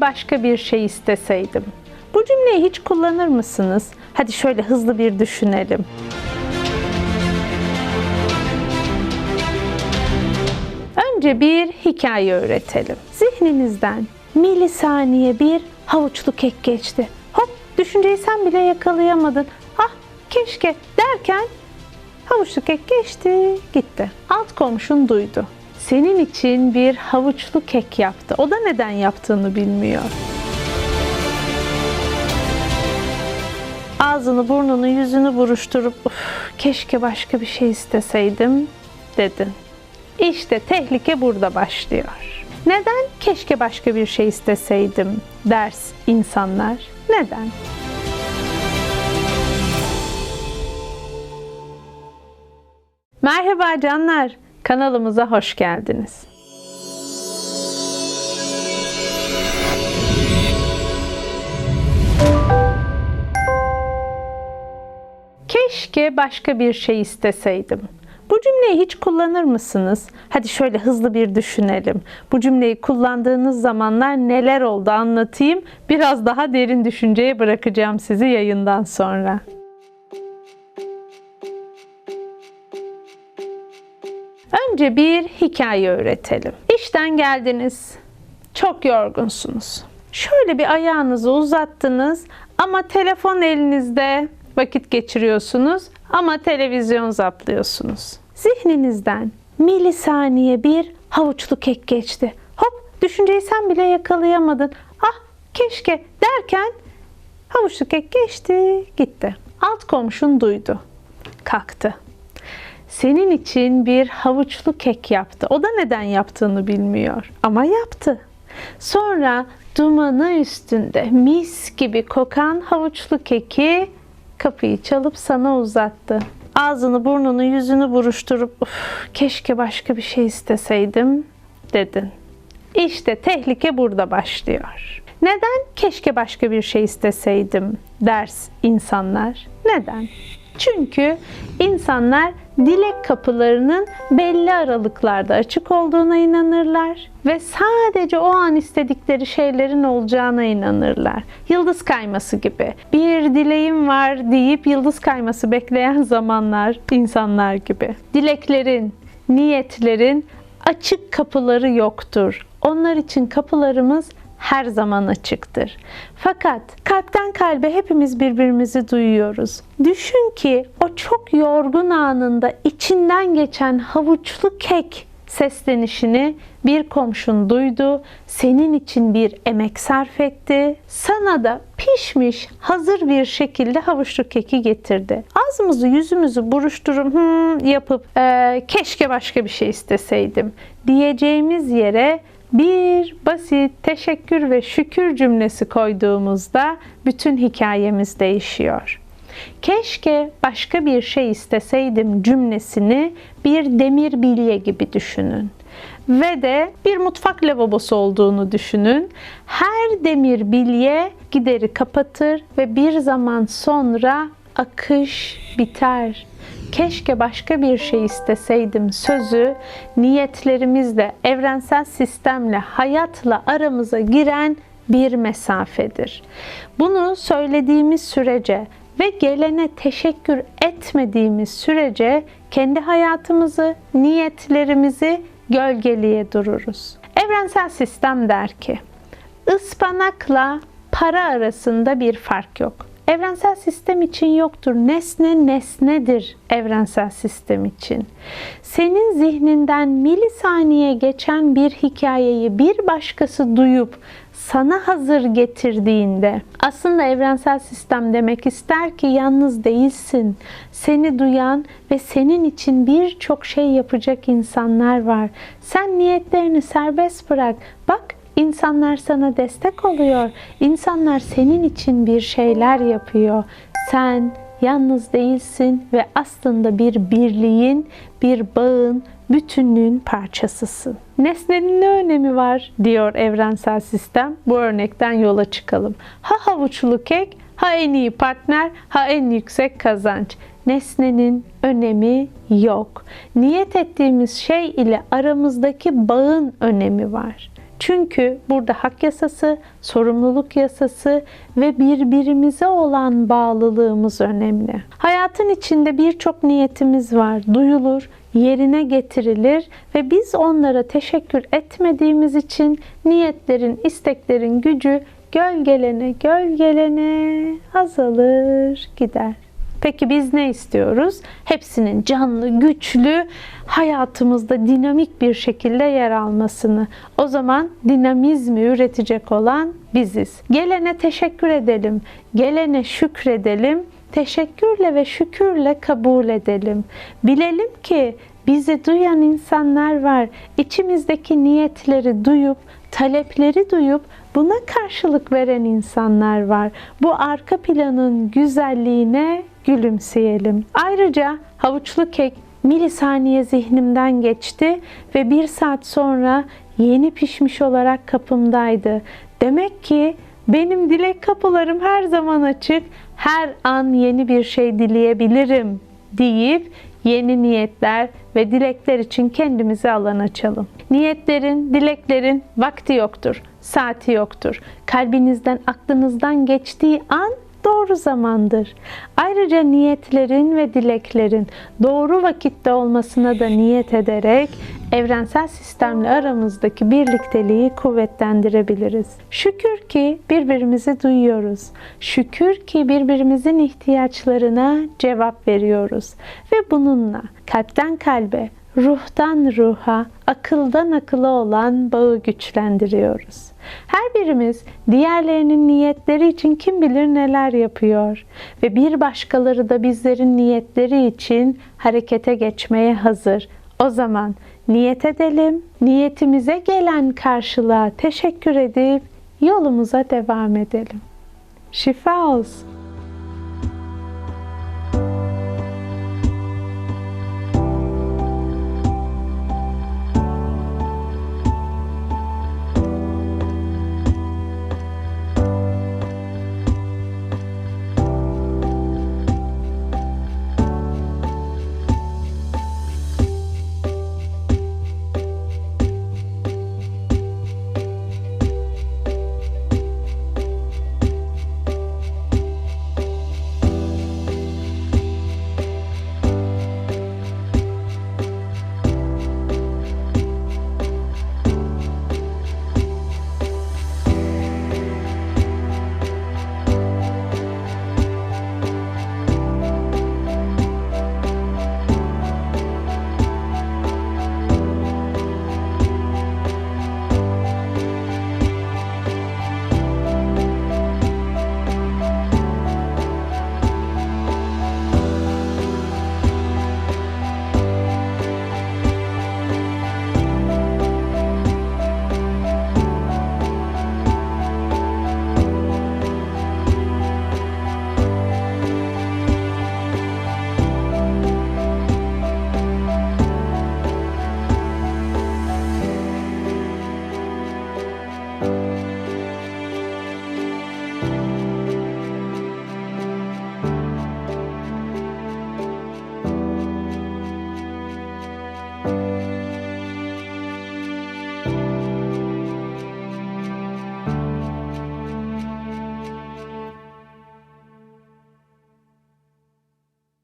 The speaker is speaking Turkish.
Başka bir şey isteseydim. Bu cümleyi hiç kullanır mısınız? Hadi şöyle hızlı bir düşünelim. Önce bir hikaye öğretelim. Zihninizden milisaniye bir havuçlu kek geçti. Hop düşünceyi sen bile yakalayamadın. Ah keşke derken havuçlu kek geçti gitti. Alt komşun duydu. Senin için bir havuçlu kek yaptı. O da neden yaptığını bilmiyor. Ağzını, burnunu, yüzünü buruşturup "Uf, keşke başka bir şey isteseydim dedin. İşte tehlike burada başlıyor. Neden keşke başka bir şey isteseydim ders insanlar? Neden? Merhaba canlar. Kanalımıza hoş geldiniz. Keşke başka bir şey isteseydim. Bu cümleyi hiç kullanır mısınız? Hadi şöyle hızlı bir düşünelim. Bu cümleyi kullandığınız zamanlar neler oldu anlatayım. Biraz daha derin düşünceye bırakacağım sizi yayından sonra. Önce bir hikaye öğretelim. İşten geldiniz. Çok yorgunsunuz. Şöyle bir ayağınızı uzattınız ama telefon elinizde vakit geçiriyorsunuz ama televizyon zaplıyorsunuz. Zihninizden milisaniye bir havuçlu kek geçti. Hop düşünceyi sen bile yakalayamadın. Ah keşke derken havuçlu kek geçti gitti. Alt komşun duydu. Kalktı senin için bir havuçlu kek yaptı. O da neden yaptığını bilmiyor ama yaptı. Sonra dumanı üstünde mis gibi kokan havuçlu keki kapıyı çalıp sana uzattı. Ağzını, burnunu, yüzünü buruşturup "Uf, keşke başka bir şey isteseydim dedin. İşte tehlike burada başlıyor. Neden keşke başka bir şey isteseydim ders insanlar? Neden? Çünkü insanlar dilek kapılarının belli aralıklarda açık olduğuna inanırlar ve sadece o an istedikleri şeylerin olacağına inanırlar. Yıldız kayması gibi. Bir dileğim var deyip yıldız kayması bekleyen zamanlar insanlar gibi. Dileklerin, niyetlerin açık kapıları yoktur. Onlar için kapılarımız her zaman açıktır. Fakat kalpten kalbe hepimiz birbirimizi duyuyoruz. Düşün ki o çok yorgun anında içinden geçen havuçlu kek seslenişini bir komşun duydu, senin için bir emek sarf etti, sana da pişmiş, hazır bir şekilde havuçlu keki getirdi. Ağzımızı yüzümüzü buruşturup hmm, yapıp "Ee, keşke başka bir şey isteseydim diyeceğimiz yere bir basit teşekkür ve şükür cümlesi koyduğumuzda bütün hikayemiz değişiyor. Keşke başka bir şey isteseydim cümlesini bir demir bilye gibi düşünün. Ve de bir mutfak lavabosu olduğunu düşünün. Her demir bilye gideri kapatır ve bir zaman sonra akış biter. Keşke başka bir şey isteseydim sözü niyetlerimizle, evrensel sistemle, hayatla aramıza giren bir mesafedir. Bunu söylediğimiz sürece ve gelene teşekkür etmediğimiz sürece kendi hayatımızı, niyetlerimizi gölgeliye dururuz. Evrensel sistem der ki, ıspanakla para arasında bir fark yok. Evrensel sistem için yoktur. Nesne nesnedir evrensel sistem için. Senin zihninden milisaniye geçen bir hikayeyi bir başkası duyup sana hazır getirdiğinde aslında evrensel sistem demek ister ki yalnız değilsin. Seni duyan ve senin için birçok şey yapacak insanlar var. Sen niyetlerini serbest bırak. Bak İnsanlar sana destek oluyor. İnsanlar senin için bir şeyler yapıyor. Sen yalnız değilsin ve aslında bir birliğin, bir bağın, bütünlüğün parçasısın. Nesnenin ne önemi var diyor evrensel sistem. Bu örnekten yola çıkalım. Ha havuçlu kek, ha en iyi partner, ha en yüksek kazanç. Nesnenin önemi yok. Niyet ettiğimiz şey ile aramızdaki bağın önemi var. Çünkü burada hak yasası, sorumluluk yasası ve birbirimize olan bağlılığımız önemli. Hayatın içinde birçok niyetimiz var. Duyulur, yerine getirilir ve biz onlara teşekkür etmediğimiz için niyetlerin, isteklerin gücü gölgelene gölgelene azalır gider. Peki biz ne istiyoruz? Hepsinin canlı, güçlü, hayatımızda dinamik bir şekilde yer almasını. O zaman dinamizmi üretecek olan biziz. Gelene teşekkür edelim, gelene şükredelim, teşekkürle ve şükürle kabul edelim. Bilelim ki bizi duyan insanlar var. İçimizdeki niyetleri duyup, talepleri duyup buna karşılık veren insanlar var. Bu arka planın güzelliğine gülümseyelim. Ayrıca havuçlu kek milisaniye zihnimden geçti ve bir saat sonra yeni pişmiş olarak kapımdaydı. Demek ki benim dilek kapılarım her zaman açık. Her an yeni bir şey dileyebilirim deyip yeni niyetler ve dilekler için kendimize alan açalım. Niyetlerin, dileklerin vakti yoktur, saati yoktur. Kalbinizden, aklınızdan geçtiği an doğru zamandır. Ayrıca niyetlerin ve dileklerin doğru vakitte olmasına da niyet ederek evrensel sistemle aramızdaki birlikteliği kuvvetlendirebiliriz. Şükür ki birbirimizi duyuyoruz. Şükür ki birbirimizin ihtiyaçlarına cevap veriyoruz ve bununla kalpten kalbe, ruhtan ruha, akıldan akıla olan bağı güçlendiriyoruz. Her birimiz diğerlerinin niyetleri için kim bilir neler yapıyor ve bir başkaları da bizlerin niyetleri için harekete geçmeye hazır. O zaman niyet edelim, niyetimize gelen karşılığa teşekkür edip yolumuza devam edelim. Şifa olsun.